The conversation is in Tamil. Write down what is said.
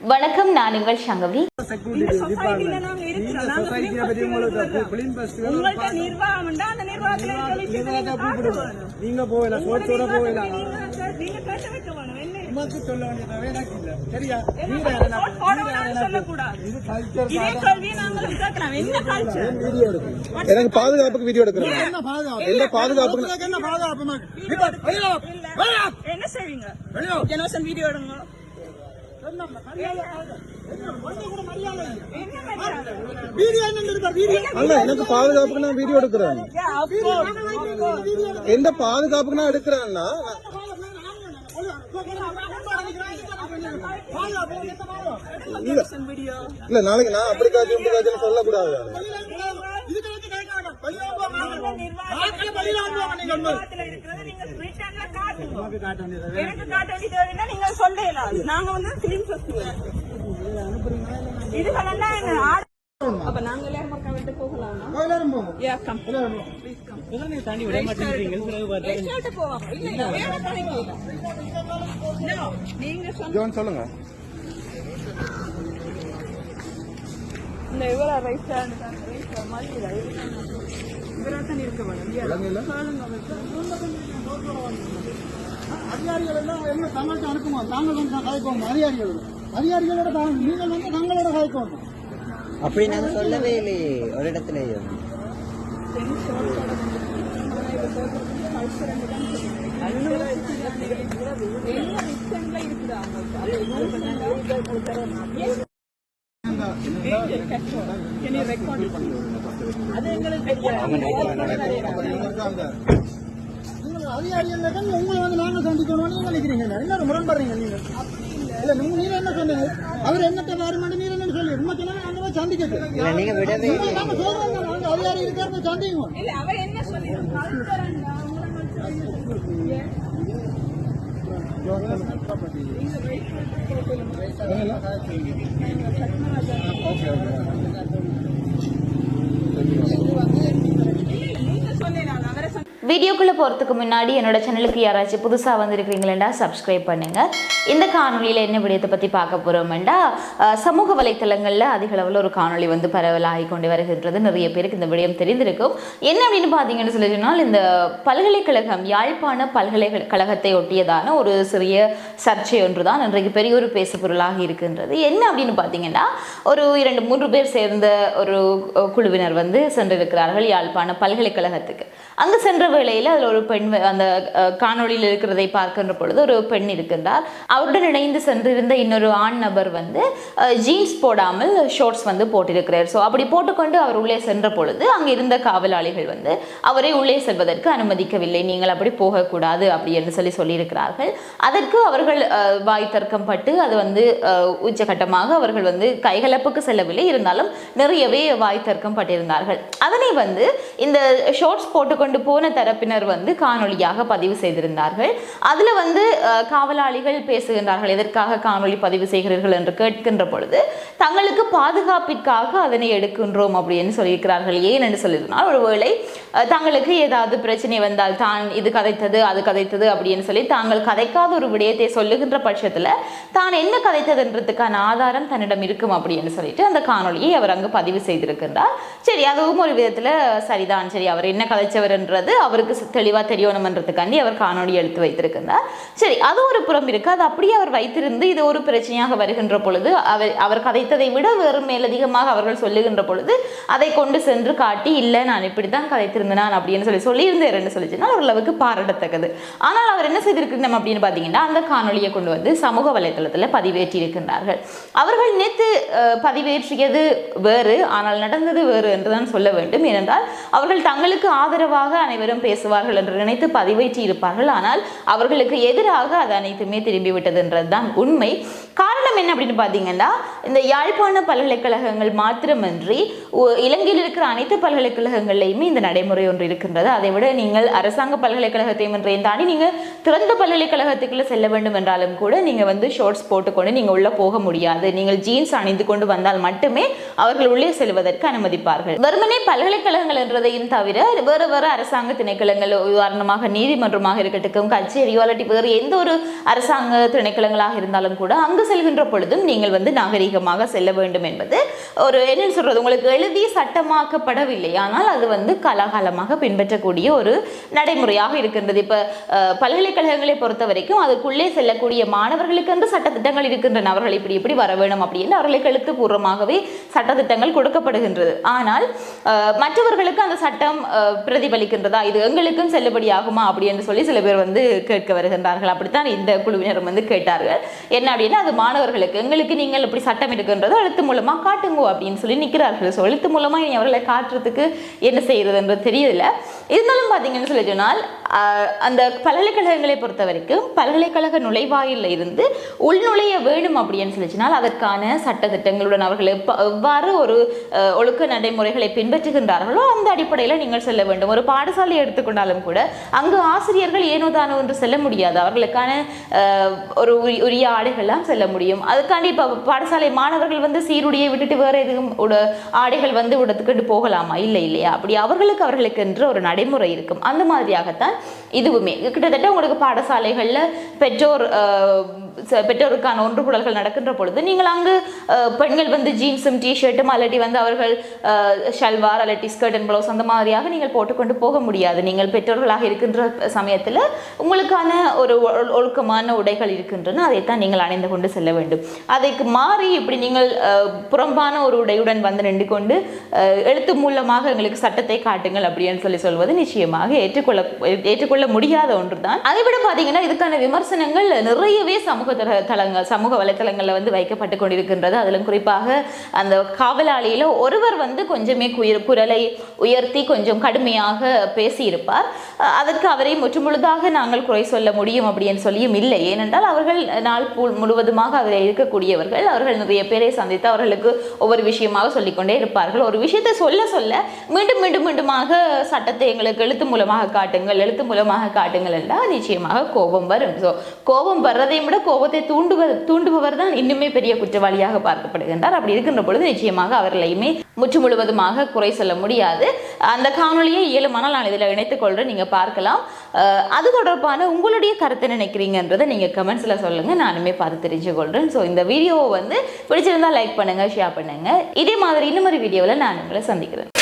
வணக்கம் நான் உங்கள் சங்கவி. நாங்க போகல போகல. என்ன? உமக்கு சொல்ல வேண்டியது எனக்கு இல்ல. சரியா? என்ன நீங்க. என்ன எனக்கு பாதுகாப்புக்கு வீடியோ எடுக்கிறேன் என்ன பாதுகாப்பு? பாதுகாப்புக்கு? உங்களுக்கு என்ன பாதுகாப்பு? என்ன செய்வீங்க? வீடியோ எடுங்க. அல்ல எனக்கு பாதுகாப்புக்கு நான் வீடியோ எடுக்கிறேன். எந்த பாதுகாப்புக்கு நான் எடுக்கிறேன்னா இல்ல நாளைக்கு நான் அப்படி காய்ச்சி இப்படி காய்ச்சி சொல்லக்கூடாது. எனக்கு காட்ட வேண்டிய நீங்க நாங்க வந்து பிலிம் ஃபெஸ்டிவல் இது வேணா என்ன ஆட- அப்ப நாங்க எல்லாரும் பக்கம் விட்டு போகலாமா? Yeah, come. Please come. Result போவாங்க. இல்ல, இல்ல, வேற கடைக்கு இல்ல. No, நீங்க சொன்ன ஜோன் சொல்லுங்க. இந்த இவர ரைட் ஸ்டாண்ட் தான் ஸ்டாண்ட் மாதிரி இல்ல. இவராத்தான் இருக்க வேணும்? சொல்லுங்க அதிகாரிகள் எல்லாம் என்ன தங்கள்கிட்ட அனுப்புமா? நாங்கள் வந்து கலைப்போம் அதிகாரிகள். அதிகாரிகளோட தாங்க- நீங்கள் வந்து தங்களோட கலைப்போம் அப்படி நாங்க சொல்லவே இல்லையே ஒரு இடத்துலயும். அதிகாரிகள் உங்களை வந்து நாங்கள் சந்திக்கணும் நீங்க நினைக்கிறீங்க என்ன முரண்படுறீங்க நீங்க. இல்ல நீங்க நீங்க என்ன சொன்னீங்க? அவர் என்னத்த பாருமாண்டு நீங்க என்ன சொல்லி உண்மை சொன்னா நாங்க போய் சந்திக்கிறது இல்ல நீங்க விடவே உங்களை நாங்க சொல்றோம் நாங்க அதிகாரி இருக்காரு போய் சந்திக்குவோம் இல்ல அவ என்ன சொல்லிருக்கா நீங்க சொன்னேன் நான் அவரை சொன்ன வீடியோக்குள்ளே போகிறதுக்கு முன்னாடி என்னோட சேனலுக்கு யாராச்சும் புதுசாக வந்திருக்கிறீங்களா சப்ஸ்கிரைப் பண்ணுங்க. இந்த காணொலியில் என்ன விடயத்தை பற்றி பார்க்க போகிறோம்டா சமூக வலைத்தளங்களில் அதிக அளவில் ஒரு காணொளி வந்து பரவலாகி கொண்டு வருகின்றது. நிறைய பேருக்கு இந்த விடயம் தெரிந்திருக்கும். என்ன அப்படின்னு பார்த்தீங்கன்னு சொல்லி சொன்னால் இந்த பல்கலைக்கழகம் யாழ்ப்பாண பல்கலைக்கழகத்தை ஒட்டியதான ஒரு சிறிய சர்ச்சை ஒன்று தான் இன்றைக்கு பெரிய ஒரு பேசு பொருளாக இருக்கின்றது. என்ன அப்படின்னு பார்த்தீங்கன்னா ஒரு இரண்டு மூன்று பேர் சேர்ந்த ஒரு குழுவினர் வந்து சென்றிருக்கிறார்கள் யாழ்ப்பாண பல்கலைக்கழகத்துக்கு. அங்கு சென்ற வேளையில் அதில் ஒரு பெண் அந்த காணொளியில் இருக்கிறதை பார்க்கின்ற பொழுது ஒரு பெண் இருக்கின்றார் அவருடன் இணைந்து சென்றிருந்த இன்னொரு ஆண் நபர் வந்து ஜீன்ஸ் போடாமல் ஷோர்ட்ஸ் வந்து போட்டிருக்கிறார். ஸோ அப்படி போட்டுக்கொண்டு அவர் உள்ளே சென்ற பொழுது அங்கே இருந்த காவலாளிகள் வந்து அவரை உள்ளே செல்வதற்கு அனுமதிக்கவில்லை. நீங்கள் அப்படி போகக்கூடாது அப்படி என்று சொல்லி சொல்லியிருக்கிறார்கள். அதற்கு அவர்கள் வாய் தர்க்கம் பட்டு அது வந்து உச்சகட்டமாக அவர்கள் வந்து கைகலப்புக்கு செல்லவில்லை. இருந்தாலும் நிறையவே வாய் தர்க்கம் பட்டிருந்தார்கள் அதனை வந்து இந்த ஷார்ட்ஸ் போட்டுக்கொண்டு போன தரப்பினர் வந்து காணொலியாக பதிவு செய்திருந்தார்கள். அதில் வந்து காவலாளிகள் பேசுகின்றார்கள். எதற்காக காணொலி பதிவு செய்கிறீர்கள் என்று கேட்கின்ற பொழுது தங்களுக்கு பாதுகாப்பிற்காக அதனை எடுக்கின்றோம் அப்படின்னு சொல்லியிருக்கிறார்கள். ஏன் என்று சொல்லியிருந்தால் ஒருவேளை தங்களுக்கு ஏதாவது பிரச்சனை வந்தால் தான் இது கதைத்தது அது கதைத்தது அப்படின்னு சொல்லி தாங்கள் கதைக்காத ஒரு விடயத்தை சொல்லுகின்ற பட்சத்துல தான் என்ன கதைத்ததுன்றதுக்கான ஆதாரம் தன்னிடம் இருக்கும் அப்படின்னு சொல்லிட்டு அந்த காணொலியை அவர் அங்கு பதிவு செய்திருக்கின்றார். சரி அதுவும் ஒரு விதத்தில் சரிதான். சரி அவர் என்ன கதைச்சவர்ன்றது அவருக்கு தெளிவாக தெரியணுமன்றதுக்காண்டி அவர் காணொலி எடுத்து வைத்திருக்கின்றார் சரி அது ஒரு புறம் இருக்கு. அது அப்படியே அவர் வைத்திருந்து இது ஒரு பிரச்சனையாக வருகின்ற பொழுது அவர் அவர் கதைத்ததை விட வேறு மேலதிகமாக அவர்கள் சொல்லுகின்ற பொழுது அதை கொண்டு சென்று காட்டி இல்லை நான் இப்படித்தான் கதைத்திருந்தேன் நான் அப்படின்னு சொல்லி சொல்லியிருந்தேன் சொல்லி சொன்னால் ஓரளவுக்கு பாராட்டத்தக்கது. ஆனால் அவர் என்ன செய்திருக்கணும் அப்படின்னு பார்த்தீங்கன்னா அந்த காணொளியை கொண்டு வந்து சமூக வலைதளத்தில் பதிவேற்றியிருக்கின்றார்கள். அவர்கள் நேற்று பதிவேற்றியது வேறு ஆனால் நடந்தது வேறு என்று தான் சொல்ல வேண்டும். ஏனென்றால் அவர்கள் தங்களுக்கு ஆதரவாக அனைவரும் பேசுவார்கள் என்று நினைத்து பதிவேற்றி இருப்பார்கள் ஆனால் அவர்களுக்கு எதிராக அது அனைத்துமே திரும்பி விட்டதுன்றது தான் உண்மை. காரணம் என்ன அப்படின்னு பார்த்தீங்கன்னா இந்த யாழ்ப்பாண பல்கலைக்கழகங்கள் மாத்திரமன்றி இலங்கையில் இருக்கிற அனைத்து பல்கலைக்கழகங்கள்லையுமே இந்த நடைமுறை ஒன்று இருக்கின்றது. அதை விட நீங்கள் அரசாங்க பல்கலைக்கழகத்தையும் என்றையும் தாண்டி நீங்கள் திறந்த பல்கலைக்கழகத்துக்குள்ள செல்ல வேண்டும் என்றாலும் கூட நீங்கள் வந்து ஷார்ட்ஸ் போட்டுக்கொண்டு நீங்கள் உள்ள போக முடியாது. நீங்கள் ஜீன்ஸ் அணிந்து கொண்டு வந்தால் மட்டுமே அவர்கள் உள்ளே செல்வதற்கு அனுமதிப்பார்கள். வெறுமனே பல்கலைக்கழகங்கள் என்றதையும் தவிர வேறு வேறு அரசாங்க திணைக்கள திணைக்களங்கள் உதாரணமாக நீதிமன்றமாக இருக்கட்டும் கச்சேரியோ இல்லாட்டி வேறு எந்த ஒரு அரசாங்க திணைக்களங்களாக இருந்தாலும் கூட அங்கு செல்கின்ற பொழுதும் நீங்கள் வந்து நாகரிகமாக செல்ல வேண்டும் என்பது ஒரு என்னென்னு சொல்கிறது உங்களுக்கு எழுதி சட்டமாக்கப்படவில்லை. ஆனால் அது வந்து காலாகாலமாக பின்பற்றக்கூடிய ஒரு நடைமுறையாக இருக்கின்றது. இப்போ பல்கலைக்கழகங்களை பொறுத்த வரைக்கும் அதுக்குள்ளே செல்லக்கூடிய மாணவர்களுக்கு என்று சட்டத்திட்டங்கள் இருக்கின்றன அவர்கள் இப்படி இப்படி வர வேணும் அப்படின்னு அவர்களுக்கு எழுத்துப்பூர்வமாகவே சட்டத்திட்டங்கள் கொடுக்கப்படுகின்றது. ஆனால் மற்றவர்களுக்கு அந்த சட்டம் பிரதிபலிக்கின்றதா? இது எங்களுக்கும் செல்லுபடியாகுமா அப்படி என்று சொல்லி சில பேர் வந்து கேட்க வருகின்றார்கள். அப்படித்தான் இந்த குழுவினரும் வந்து கேட்டார்கள். என்ன அப்படின்னா அது மாணவர்களுக்கு எங்களுக்கு நீங்கள் இப்படி சட்டம் எடுக்கின்றதோ எழுத்து மூலமா காட்டுங்க அப்படின்னு சொல்லி நிற்கிறார்கள். ஸோ எழுத்து மூலமா இனி அவர்களை காட்டுறதுக்கு என்ன செய்யறதுன்றது தெரியல இருந்தாலும் பார்த்தீங்கன்னு சொல்லி சொன்னால் அந்த பல்கலைக்கழகங்களை பொறுத்த வரைக்கும் பல்கலைக்கழக நுழைவாயிலில் இருந்து உள்நுழைய வேணும் அப்படின்னு சொல்லி சொன்னால் அதற்கான சட்டத்திட்டங்களுடன் அவர்கள் எவ்வாறு ஒரு ஒழுக்க நடைமுறைகளை பின்பற்றுகின்றார்களோ அந்த அடிப்படையில் நீங்கள் செல்ல வேண்டும். ஒரு பாடசாலை எடுத்துக்கொண்டாலும் கூட அங்கு ஆசிரியர்கள் ஏனோதானோ என்று செல்ல முடியாது. அவர்களுக்கான ஒரு உரி- உரிய ஆடைகள்லாம் செல்ல முடியும். அதுக்காண்டி இப்போ பாடசாலை மாணவர்கள் வந்து சீருடையை விட்டுட்டு வேற எதுவும் ஆடைகள் வந்து உடத்துக்கிட்டு போகலாமா? இல்லை இல்லையா? அப்படி அவர்களுக்கு அவர்களுக்கு என்று ஒரு நடைமுறை இருக்கும். அந்த மாதிரியாகத்தான் இதுவுமே. கிட்டத்தட்ட உங்களுக்கு பாடசாலைகளில் பெற்றோர் பெற்றோருக்கான ஒன்று பெற்றோருக்கான நடக்கின்ற பொழுது நீங்கள் அங்கு பெண்கள் வந்து ஜீன்ஸும் டிஷர்ட்டும் அல்லாட்டி வந்து அவர்கள் ஷல்வார் அல்லாட்டி ஸ்கர்ட் அண்ட் ப்ளவுஸ் அந்த மாதிரியாக நீங்கள் போட்டுக்கொண்டு போக முடியாது. நீங்கள் பெற்றோர்களாக இருக்கின்ற சமயத்தில் உங்களுக்கான ஒரு ஒ- ஒழுக்கமான உடைகள் இருக்கின்றன. அதைத்தான் நீங்கள் அணிந்து கொண்டு செல்ல வேண்டும். அதைக்கு மாறி இப்படி நீங்கள் புறம்பான ஒரு உடையுடன் வந்து நின்று கொண்டு எழுத்து மூலமாக எங்களுக்கு சட்டத்தை காட்டுங்கள் அப்படின்னு சொல்லி சொல்வது நிச்சயமாக ஏற்றுக்கொள்ள ஏற்றுக்கொள்ள முடியாத ஒன்று தான் அதை விட பார்த்தீங்கன்னா இதுக்கான விமர்சனங்கள் நிறையவே சமூக தள- தளங்கள் சமூக வலைத்தளங்களில் வந்து வைக்கப்பட்டு கொண்டிருக்கின்றது. அதிலும் குறிப்பாக அந்த காவலாளியில் ஒருவர் வந்து கொஞ்சமே குயிர் குரலை உயர்த்தி கொஞ்சம் கடுமையாக பேசியிருப்பார். அதற்கு அவரை முற்றுமுழுதாக நாங்கள் குறை சொல்ல முடியும் அப்படின்னு சொல்லியும் இல்லை. ஏனென்றால் அவர்கள் நாள் முழுவதுமாக அதில் இருக்கக்கூடியவர்கள். அவர்கள் நிறைய பேரை சந்தித்து அவர்களுக்கு ஒவ்வொரு விஷயமாக சொல்லிக்கொண்டே இருப்பார்கள். ஒரு விஷயத்தை சொல்ல சொல்ல மீண்டும் மீண்டும் மீண்டுமாக சட்டத்தை எங்களுக்கு எழுத்து மூலமாக காட்டுங்கள் எழுத்து மூலம் மூலமாக காட்டுங்கள் என்றால் நிச்சயமாக கோபம் வரும். ஸோ கோபம் வர்றதை விட கோபத்தை தூண்டுவர் தூண்டுபவர் தான் இன்னுமே பெரிய குற்றவாளியாக பார்க்கப்படுகின்றார். அப்படி இருக்கின்ற பொழுது நிச்சயமாக அவர்களையுமே முற்று முழுவதுமாக குறை சொல்ல முடியாது. அந்த காணொளியை இயலுமானால் நான் இதில் இணைத்துக் கொள்கிறேன் நீங்கள் பார்க்கலாம். அது தொடர்பான உங்களுடைய கருத்தை நினைக்கிறீங்கன்றதை நீங்கள் கமெண்ட்ஸில் சொல்லுங்கள் நானுமே பார்த்து தெரிஞ்சு கொள்கிறேன் ஸோ இந்த வீடியோவை வந்து பிடிச்சிருந்தா லைக் பண்ணுங்கள் ஷேர் பண்ணுங்கள் இதே மாதிரி இன்னும் ஒரு வீடியோவில் நான் உங்களை சந்திக்கிறேன்.